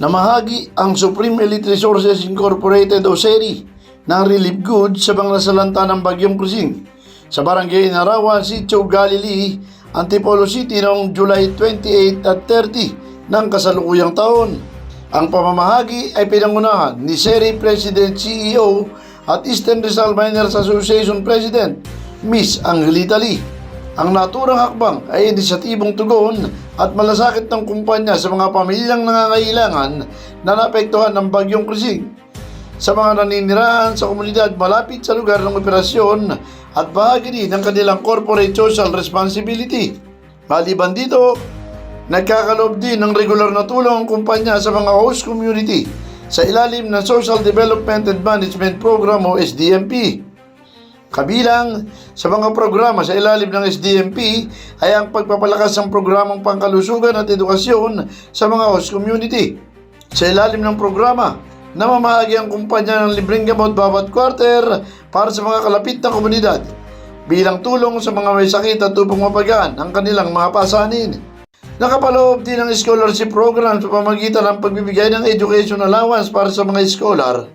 Namahagi ang Supreme Elite Resources Incorporated o SERI ng relief goods sa mga nasalanta ng Bagyong Krising sa barangay Narawan, Sitio Galilee, Antipolo City noong July 28 at 30 ng kasalukuyang taon. Ang pamamahagi ay pinangunahan ni SERI President CEO at Eastern Rizal Miners Association President Miss Angelita Lee. Ang naturang hakbang ay inisyatibong tugon at malasakit ng kumpanya sa mga pamilyang nangangailangan na naapektuhan ng bagyong krising. Sa mga naninirahan sa komunidad malapit sa lugar ng operasyon at bahagi din ng kanilang corporate social responsibility. Maliban dito, nagkakaloob din ng regular na tulong ang kumpanya sa mga host community sa ilalim ng Social Development and Management Program o SDMP. Kabilang sa mga programa sa ilalim ng SDMP ay ang pagpapalakas ng programang pangkalusugan at edukasyon sa mga host community. Sa ilalim ng programa, namamahagi ang kumpanya ng libreng gamot bawat quarter para sa mga kalapit na komunidad bilang tulong sa mga may sakit at upang mapagaan ang kanilang mga pasanin. Nakapaloob din ang scholarship program sa pamagitan ng pagbibigay ng education allowance para sa mga scholar.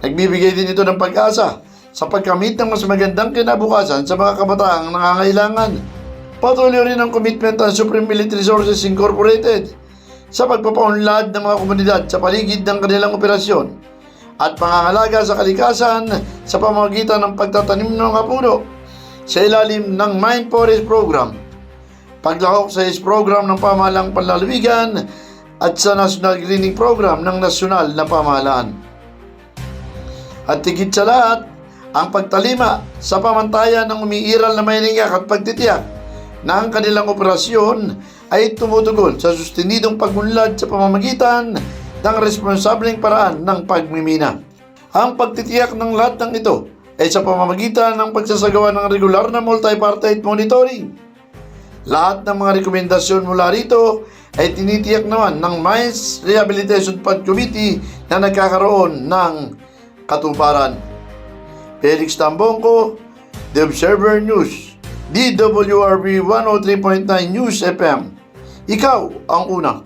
Nagbibigay din ito ng pag-asa sa pagkamit ng mas magandang kinabukasan sa mga kabataang nangangailangan. Patuloy rin ang commitment ng Supreme Military Resources Incorporated sa pagpapaunlad ng mga komunidad sa paligid ng kanilang operasyon at pangangalaga sa kalikasan sa pamamagitan ng pagtatanim ng mga puno sa ilalim ng Mind Forest Program, paglahok sa IS program ng pamahalang panlalawigan at sa National Greening Program ng nasyonal na pamahalaan. At tigit sa lahat, ang pagtalima sa pamantayan ng umiiral na mayningak at pagtitiyak na ang kanilang operasyon ay tumutugon sa sustinidong pagunlad sa pamamagitan ng responsableng paraan ng pagmimina. Ang pagtitiyak ng lahat ng ito ay sa pamamagitan ng pagsasagawa ng regular na multipartite monitoring. Lahat ng mga rekomendasyon mula rito ay tinitiyak naman ng Mines Rehabilitation Fund Committee na nagkakaroon ng katuparan. Felix Tambongko, The Observer News, DWRB 103.9 News FM. Ikaw ang una.